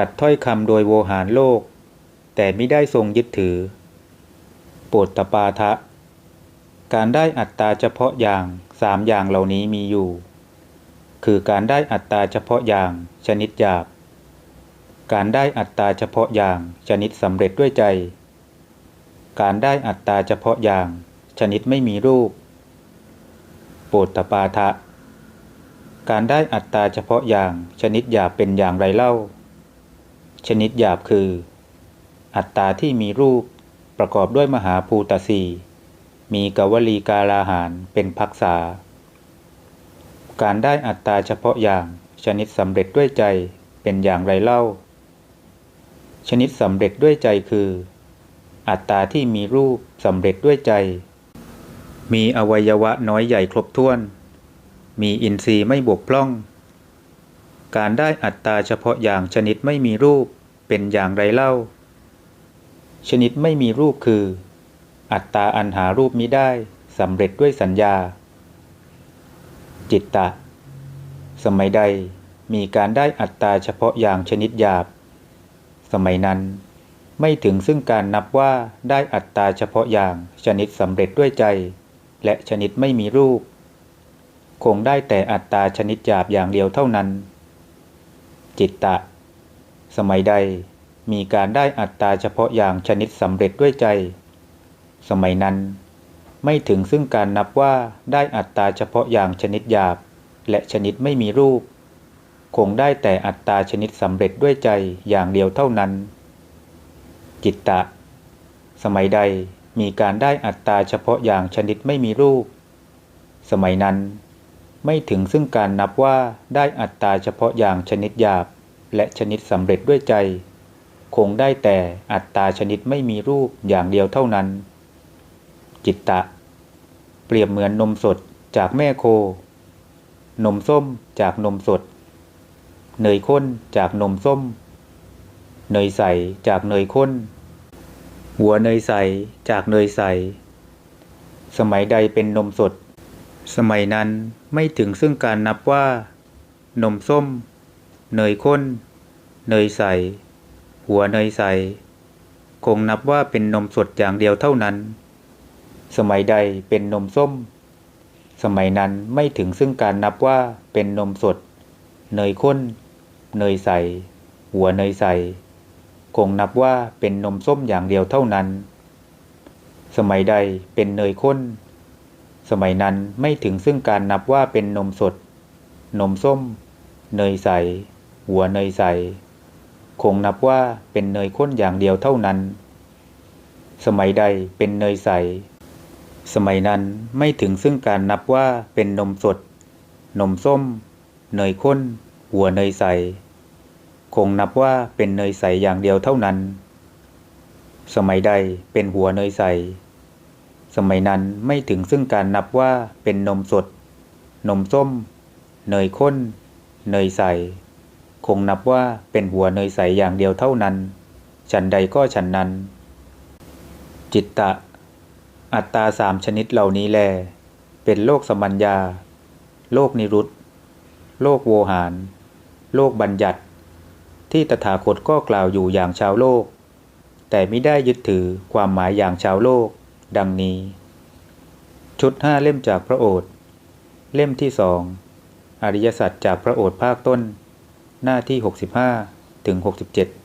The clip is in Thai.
ตรัสถ้อยคำโดยโวหารโลก แต่ไม่ได้ทรงยึดถือ โปรตตปาทะ การได้อัตตาเฉพาะอย่างสามอย่างเหล่านี้มีอยู่ คือการได้อัตตาเฉพาะอย่างชนิดหยาบ การได้อัตตาเฉพาะอย่างชนิดสำเร็จด้วยใจ การได้อัตตาเฉพาะอย่าง ชนิดไม่มีรูป โปรตตปาทะการได้อัตตาเฉพาะอย่างชนิดหยาบเป็นอย่างไรเล่า ชนิดหยาบคือ อัตตาที่มีรูปประกอบด้วยมหาภูตสีมีกวลีกาลาหารเป็นพักษา การได้อัตตาเฉพาะอย่างชนิดสำเร็จด้วยใจเป็นอย่างไรเล่า ชนิดสำเร็จด้วยใจคือ อัตตาที่มีรูปสำเร็จด้วยใจ มีอวัยวะน้อยใหญ่ครบถ้วน มีอินทรีย์ไม่บกพร่อง การได้อัตตาเฉพาะอย่างชนิดไม่มีรูปเป็นอย่างไรเล่า ชนิดไม่มีรูปคือ อัตตาอันหารูปมิได้สำเร็จด้วยสัญญา จิตตะ สมัยใดมีการได้อัตตาเฉพาะอย่างชนิดหยาบ สมัยนั้นไม่ถึงซึ่งการนับว่าได้อัตตาเฉพาะอย่างชนิดสำเร็จด้วยใจ และชนิดไม่มีรูป คงได้แต่อัตตาชนิดหยาบอย่างเดียวเท่านั้น จิตตะ สมัยใดมีการได้อัตตาเฉพาะอย่างชนิดสำเร็จด้วยใจ สมัยนั้น ไม่ถึงซึ่งการนับว่าได้อัตตาเฉพาะอย่างชนิดหยาบ และชนิดไม่มีรูป คงได้แต่อัตตาชนิดสำเร็จด้วยใจอย่างเดียวเท่านั้น จิตตะ สมัยใดมีการได้อัตตาเฉพาะอย่างชนิดไม่มีรูป สมัยนั้น ไม่ถึงซึ่งการนับว่าได้อัตตาเฉพาะอย่างชนิดหยาบ และชนิดสำเร็จด้วยใจ คงได้แต่อัตตาชนิดไม่มีรูปอย่างเดียวเท่านั้น จิตตะ เปรียบเหมือนนมสดจากแม่โค นมส้มจากนมสด เนยข้นจากนมส้ม เนยใสจากเนยข้น หัวเนยใสจากเนยใส สมัยใดเป็นนมสด สมัยนั้นไม่ถึงซึ่งการนับว่า นมส้ม เนยข้น เนยใส หัวเนยใส คงนับว่าเป็นนมสดอย่างเดียวเท่านั้น สมัยใดเป็นนมส้ม สมัยนั้นไม่ถึงซึ่งการนับว่าเป็นนมสด เนยข้น เนยใส หัวเนยใส คงนับว่าเป็นนมส้มอย่างเดียวเท่านั้น สมัยใดเป็นเนยข้น สมัยนั้นไม่ถึงซึ่งการนับว่าเป็นนมสด นมส้ม เนยใส หัวเนยใส คงนับว่าเป็นเนยข้นอย่างเดียวเท่านั้น สมัยใดเป็นเนยใส สมัยนั้นไม่ถึงซึ่งการนับว่าเป็นนมสด นมส้ม เนยข้น หัวเนยใส คงนับว่าเป็นเนยใสอย่างเดียวเท่านั้น สมัยใดเป็นหัวเนยใส สมัยนั้นไม่ถึงซึ่งการนับว่าเป็นนมสด นมส้ม เนยข้น เนยใส คงนับว่าเป็นหัวเนยใสอย่างเดียวเท่านั้น ฉันใดก็ฉันนั้น จิตตะ อัตตาสามชนิดเหล่านี้แล เป็นโลกสมัญญา โลกนิรุตโลกโวหาร โลกบัญญัติ ที่ตถาคตก็กล่าวอยู่อย่างชาวโลก แต่ไม่ได้ยึดถือความหมายอย่างชาวโลก ดังนี้ ชุดห้าเล่มจากพระโอษฐ์เล่มที่สองอริยสัจจากพระโอษฐ์ภาคต้น หน้าที่ 65ถึง67